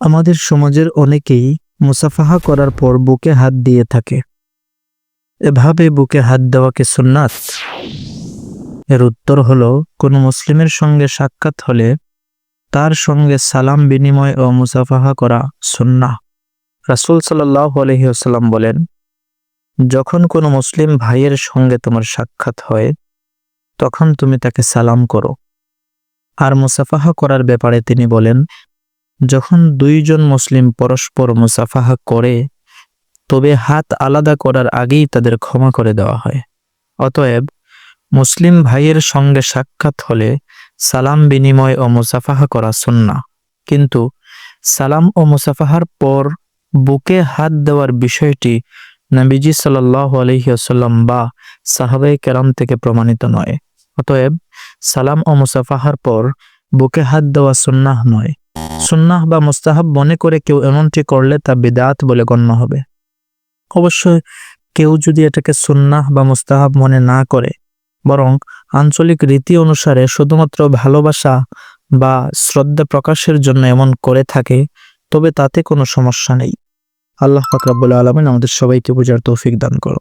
আমাদের সমাজের অনেকেই মুসাফাহা করার পর বুকে হাত দিয়ে থাকে। এভাবে বুকে হাত দেওয়াকে সুন্নাত? এর উত্তর হলো, কোনো মুসলিমের সঙ্গে সাক্ষাৎ হলে তার সঙ্গে সালাম বিনিময় ও মুসাফাহা করা সুন্নাহ। রাসূল সাল্লাল্লাহু আলাইহি ওয়াসাল্লাম বলেন, যখন কোনো মুসলিম ভাইয়ের সঙ্গে তোমার সাক্ষাৎ হয়, তখন তুমি তাকে সালাম করো। আর মুসাফাহা করার ব্যাপারে তিনি বলেন যখন দুইজন মুসলিম পরস্পর মুসাফাহা করে, তবে হাত আলাদা করার আগেই তাদের ক্ষমা করে দেওয়া হয়। অতএব, মুসলিম ভাইয়ের সঙ্গে সাক্ষাৎ হলে সালাম বিনিময় ও মুসাফাহা করা সুন্না কিন্তু সালাম ও মুসাফাহার পর বুকে হাত দেওয়ার বিষয়টি নবীজি সাল্লাহ আলহিহাসাল্লাম বা সাহাবে কেরাম থেকে প্রমাণিত নয়। অতএব, সালাম ও মুসাফাহার পর বুকে হাত দেওয়া সুন্নাহ নয়। সুন্নাহ বা মুস্তাহাব মনে করে কেউ এমনটি করলে তা বিদাত বলে গণ্য হবে। অবশ্যই কেউ যদি এটাকে সুন্নাহ বা মুস্তাহাব মনে না করে, বরং আঞ্চলিক রীতি অনুসারে শুধুমাত্র ভালোবাসা বা শ্রদ্ধা প্রকাশের জন্য এমন করে থাকে, তবে তাতে কোনো সমস্যা নেই। আল্লাহ ফাকরাবুল আলমিন আমাদের সবাইকে বোঝার তৌফিক দান করো